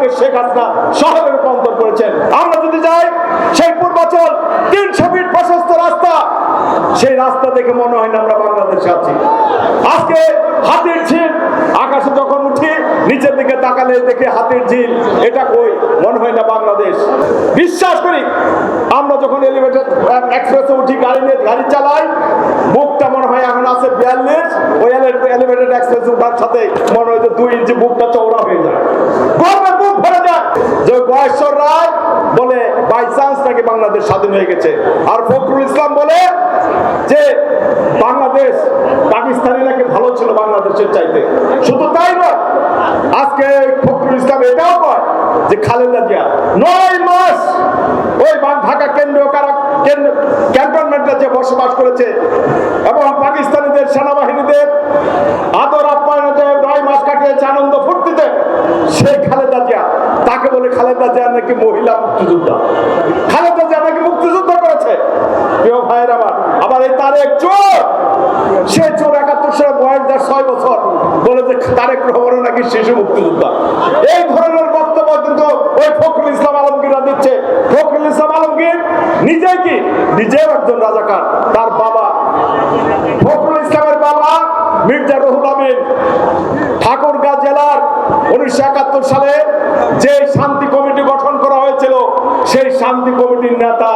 গ্রামকে শেখ হাসিনা শহরে রূপান্তর করেছেন। আমরা যদি যাই সেই পূর্বাচল, তিনশো ফিট প্রশস্ত রাস্তা, সেই রাস্তা দেখে মনে হয় না আমরা বাংলাদেশে আছি। আজকে হাতির ঝিল, আকাশে যখন উঠি, নিচের দিকে তাকালে দেখে হাতির ঝিল, এটা কই? মনে হয় না বাংলাদেশ। বিশ্বাস করি, আমরা যখন এলিভেটেড এক্সপ্রেসে উঠি, গাড়ি নিয়ে গাড়ি চালাই বুকটা মনে হয় এখন আছে বিয়াল্লিশ, ওই এলিভেটেড এক্সপ্রেস উঠার সাথে মনে হয় যে দুই ইঞ্চি বুকটা চৌড়া হয়ে যায় গর্বে বুক ভরে যায় যে ওই গয়েশ্বর রায় বলে বাই চান্স নাকি বাংলাদেশ স্বাধীন হয়ে গেছে। আর ফখরুল ইসলাম বলে যে বাংলাদেশ পাকিস্তানি নাকি ভালো ছিল বাংলাদেশের চাইতে। শুধু তাই নয়, আজকে ফখরুল ইসলাম এটাও কয় যে খালেদা জিয়া, নয় মাস ওই বাগ- ঢাকা কেন্দ্রীয় কারা কেন্দ্র ক্যান্টনমেন্টে যে বসবাস করেছে এবং পাকিস্তানিদের সেনাবাহিনীদের আদর আপ্যায়নে যে নয় মাস কাটিয়েছে আনন্দ ফুর্তিতে সেই খালেদা জিয়া তাকে বলে খালেদা জিয়া নাকি মহিলা মুক্তিযোদ্ধা খালেদা জিয়া নাকি মুক্তিযুদ্ধ করেছে প্রিয় ভাইয়ের আমার তারেক চোর! সে চোর একাত্তর সালে বয়স যার ছয় বছর বলে যে, তারেক রহমানও নাকি শিশু মুক্তিযোদ্ধা। এই ধরনের বক্তব্য কিন্তু ওই ফখরুল ইসলাম আলমগীররা দিচ্ছে। ফখরুল ইসলাম আলমগীর নিজে কি? নিজেও একজন রাজাকার, তার বাবা। ফখরুল ইসলামের বাবা মির্জা রহুল আমিন। ঠাকুরগাঁ জেলার উনিশশো একাত্তর সালে যে শান্তি কমিটি গঠন করা হয়েছিল, সেই শান্তি কমিটির নেতা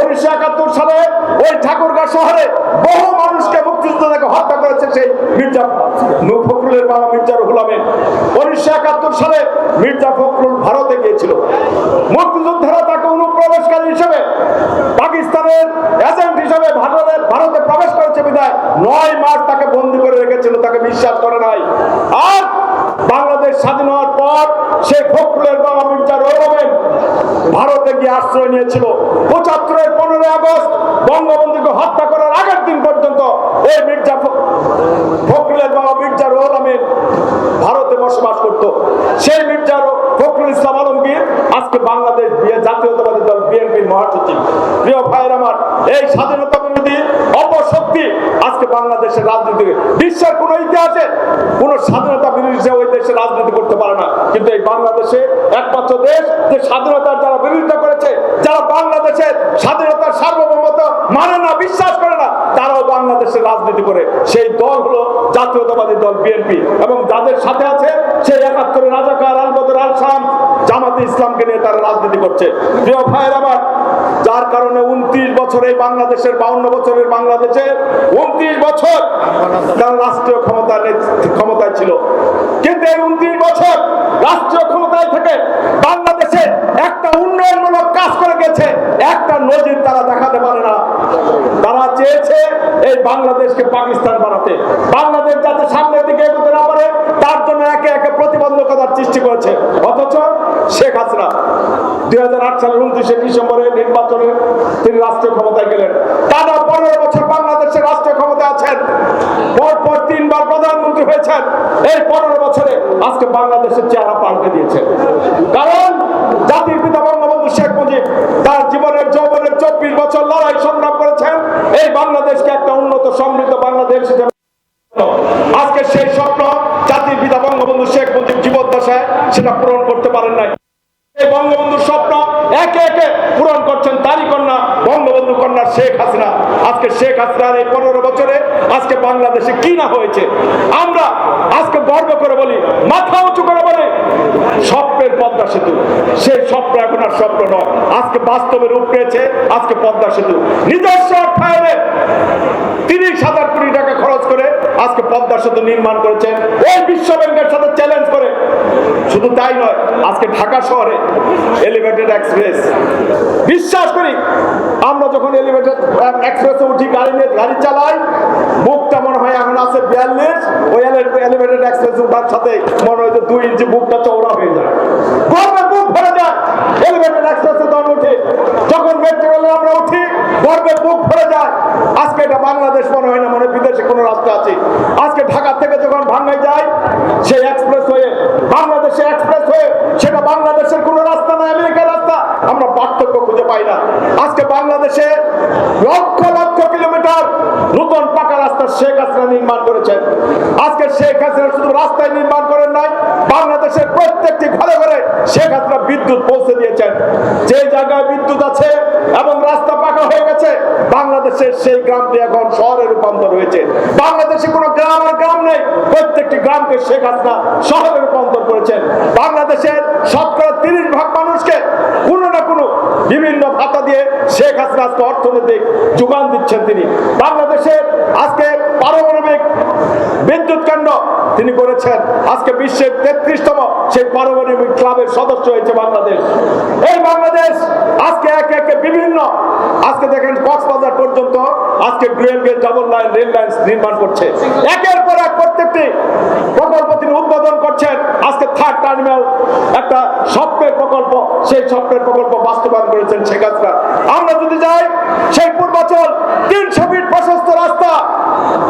উনিশশো একাত্তর সালে ওই ঠাকুরগাঁ শহরে বহু মানুষকে মুক্তিযুদ্ধ থেকে হত্যা করেছে সেই মির্জা ফখরুলের বাবা মির্জা রহুল আমিন। উনিশশো একাত্তর সালে মির্জা ফখরুল ভারতে গিয়েছিল। মুক্তিযোদ্ধারা তাকে অনুপ্রবেশকারী হিসেবে পাকিস্তানের এজেন্ট হিসেবে ভারতে ভারতে প্রবেশ করেছে বিদায় নয় মাস তাকে বন্দি করে রেখেছিল, তাকে বিশ্বাস করে নাই। আর বাংলাদেশ স্বাধীন হওয়ার পর সেই ফখরুলের বাবা মির্জা ভারতে গিয়ে আশ্রয় নিয়েছিল। পঁচাত্তরের পনেরোই আগস্ট বঙ্গবন্ধুকে হত্যা করার আগের দিন পর্যন্ত এই মির্জা ফ- ফখরুলের বাবা মির্জা রোহুল আমিন ভারতে বসবাস করত সেই মির্জা র- ফখরুল ইসলাম আলমগীর আজকে বাংলাদেশ বিয়ে- জাতীয়তাবাদী দল বিএনপির মহাসচিব প্রিয় ভাইয়ের আমার এই স্বাধীনতা বিরোধী অপশক্তি আজকে বাংলাদেশের রাজনীতি। বিশ্বের কোন ইতিহাসে কোন স্বাধীনতা বিরোধী ওই দেশে রাজনীতি করতে পারে না। কিন্তু এই বাংলাদেশে একমাত্র দেশ যে স্বাধীনতার যারা বিরোধিতা করেছে, যারা বাংলাদেশের স্বাধীনতার সার্বভৌমত্ব মানে না, বিশ্বাস করে না, তারাও বাংলাদেশে রাজনীতি করে। সেই দল হলো জাতীয়তাবাদী দল বিএনপি। এবং যাদের সাথে আছে সেই একাত্তরের রাজাকার আল বদর আল শাম জামাতে ইসলামকে নিয়ে তারা রাজনীতি করছে। প্রিয় ভাইয়ের আমার, যার কারণে উনত্রিশ বছর বাংলাদেশের, বাউন্ন বছরের বাংলাদেশের উনত্রিশ বছর তারা রাষ্ট্রীয় ক্ষমতা ক্ষমতায় ছিল। কিন্তু এই উনত্রিশ বছর রাষ্ট্রীয় ক্ষমতায় থেকে বাংলাদেশে একটা উন্নয়নমূলক কাজ করে গেছে, একটা নজির তারা দেখাতে পারে না। তারা চেয়েছে এই বাংলাদেশকে পাকিস্তান বানাতে। বাংলাদেশ যাতে সামনের দিকে এগোতে না পারে তার জন্য একে একে প্রতিবন্ধকতার সৃষ্টি করেছে অথচ শেখ হাসিনা দুই হাজার তিনবার প্রধানমন্ত্রী হয়েছেন। এই বছরে আজকে বাংলাদেশের চেহারা জাতির পিতা বঙ্গবন্ধু শেখ মুজিব তার জীবনের যৌবনের চব্বিশ বছর লড়াই সংগ্রাম করেছেন। এই বাংলাদেশকে একটা উন্নত, সমৃদ্ধ বাংলাদেশ আজকে সেই স্বপ্ন জাতির পিতা বঙ্গবন্ধু শেখ মুজিব জীবদ্দশায় সেটা পূরণ করতে পারেন নাই এই বঙ্গবন্ধুর স্বপ্ন একে একে পূরণ করছেন তারই কন্যা বঙ্গবন্ধু কন্যা শেখ হাসিনা। আজকে শেখ হাসিনার এই পনেরো বছরে আজকে বাংলাদেশে কি না হয়েছে? আমরা আজকে গর্ব করে বলি, মাথা উঁচু করে বলি, স্বপ্নের পদ্মা সেতু। সেই স্বপ্ন এখন আর স্বপ্ন নয়। আজকে বাস্তবে রূপ পেয়েছে, আজকে পদ্মা সেতু। নিজস্ব অর্থায়নে তিরিশ হাজার কোটি টাকা খরচ করে আজকে পদ্মা সেতু নির্মাণ করেছেন। ওই বিশ্ব ব্যাংকের সাথে চ্যালেঞ্জ করে। শুধু তাই নয়, আজকে ঢাকা শহরে এলিভেটেড এক্সপ্রেস আজকে এটা বাংলাদেশ মনে হয় না, মনে বিদেশে কোনো রাস্তা আছে। আজকে ঢাকা থেকে যখন ভাঙ্গায় যায় সেই এক্সপ্রেস হয়ে, বাংলাদেশে এক্সপ্রেস হয়ে, সেটা বাংলাদেশের কোনো রাস্তা না, আমেরিকার রাস্তা। আমরা পার্থক্য খুঁজে পাই না। আজকে বাংলাদেশে লক্ষ লক্ষ কিলোমিটার নতুন পাকা রাস্তা শেখ হাসিনা নির্মাণ করেছেন আজকে শেখ হাসিনা শুধু রাস্তায় নির্মাণ করেন নাই, বাংলাদেশের প্রত্যেকটি ঘরে ঘরে শেখ হাসিনা বিদ্যুৎ পৌঁছে দিয়েছেন। যে জায়গায় বিদ্যুৎ আছে এবং রাস্তা পাকা হয়ে গেছে, বাংলাদেশের সেই গ্রামটি এখন শহরে রূপান্তর হয়েছে। বাংলাদেশে কোনো গ্রাম আর গ্রাম নেই, প্রত্যেকটি গ্রামকে শেখ হাসিনা শহরে রূপান্তর করেছেন। বাংলাদেশের সব বিভিন্ন ভাতা দিয়ে শেখ হাসিনা আজকে অর্থনৈতিক যোগান দিচ্ছেন তিনি। বাংলাদেশের আজকে পারমাণবিক বিদ্যুৎ কেন্দ্র তিনি করেছেন। আজকে বিশ্বের তেত্রিশতম সেই পারমাণবিক ক্লাবের সদস্য হয়েছে বাংলাদেশ। এই বাংলাদেশ আজকে একে একে বিভিন্ন, আজকে দেখেন কক্সবাজার পর্যন্ত আজকে dual gauge double line, rail line নির্মাণ করছে। একের পর এক প্রত্যেকটি প্রকল্প তিনি উদ্বোধন করছেন। আজকে থার্ড টার্মিনাল একটা স্বপ্নের প্রকল্প, সেই স্বপ্নের প্রকল্প বাস্তবায়ন করেছেন শেখ হাসিনা। আমরা যদি যাই, সেই পূর্বাচল, তিনশো ফিট প্রশস্ত রাস্তা।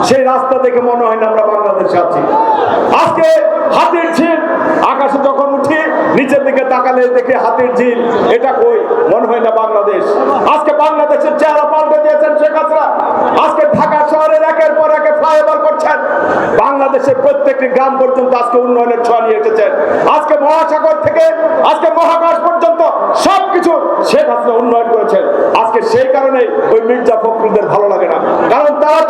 সেই রাস্তা দেখে মনে হয় না আমরা বাংলাদেশে আছি। আজকে হাতির ঝিল, আকাশে যখন উঠি নিচের দিকে তাকালে দেখে হাতির ঝিল। এটা কই? মনে হয় না বাংলাদেশ। আজকে বাংলাদেশের চেহারা পাল্টে দিয়েছেন শেখ হাসিনা। আজকে ঢাকা শহরের একের পর একে ফ্লাইওভার করছেন। বাংলাদেশের প্রত্যেকটি গ্রাম পর্যন্ত আজকে উন্নয়নের ছোঁয়া নিয়ে এসেছেন। আজকে মহাসাগর থেকে, আজকে মহাকাশ পর্যন্ত সবকিছু শেখ হাসিনা উন্নয়ন করেছেন। আজকে সেই কারণে ওই মির্জা ফখরুলদের ভালো লাগে না। কারণ তারা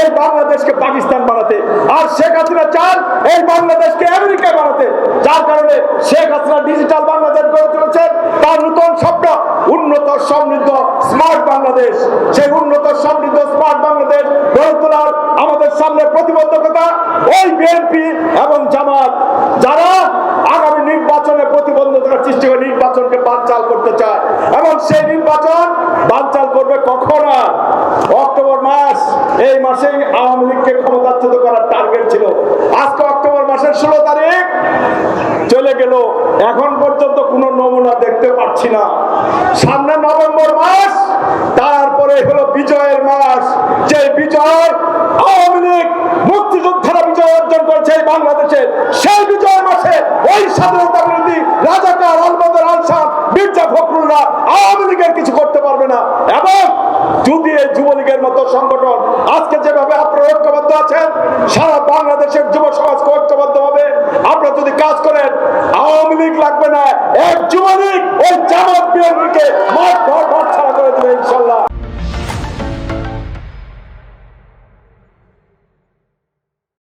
এই বাংলাদেশকে পাকিস্তান বানাতে। আর শেখ হাসিনা চান এই বাংলাদেশকে আমেরিকা বানাতে। যার কারণে শেখ হাসিনা ডিজিটাল বাংলাদেশ গড়ে তুলেছেন। তার নতুন স্বপ্ন, উন্নত সমৃদ্ধ স্মার্ট বাংলাদেশ। সেই উন্নত সমৃদ্ধ স্মার্ট বাংলাদেশ গড়ে তোলার আমাদের সামনে প্রতিবদ্ধকতা ওই বিএনপি এবং জামাত। যারা আগামী নির্বাচনে প্রতিবন্ধকতা সৃষ্টি করে নির্বাচনকে বানচাল করতে চায়। এবং সেই নির্বাচন বানচাল করবে কখন? অক্টোবর এই মাসে আওয়ামী লীগকে ক্ষমতাচ্যুত করার টার্গেট ছিল। আজকে অক্টোবর মাসের ষোলো তারিখ। চলে গেল। এখন পর্যন্ত কোনো নমুনা দেখতে পাচ্ছি না। সামনে নভেম্বর মাস, তারপরে হলো বিজয়ের মাস। যে বিজয় আওয়ামী লীগ মুক্তিযোদ্ধারা বিজয় অর্জন করেছে এই বাংলাদেশে, সেই বিজয় মাসে ওই স্বাধীনতা বিরোধী রাজাকার আলবদর আলসাদ মির্জা ফখরুলরা আওয়ামী লীগের কিছু করতে পারবে না। এবং যদি এই যুবলীগের মতো সংগঠন আজকে যেভাবে আপনারা ঐক্যবদ্ধ আছেন, সারা বাংলাদেশের যুব সমাজকে ঐক্যবদ্ধ হবে। আপনারা যদি কাজ করেন, আওয়ামী লীগ লাগবে না। এক যুবলীগ ওই জামাত বিএনপিকে মাঠ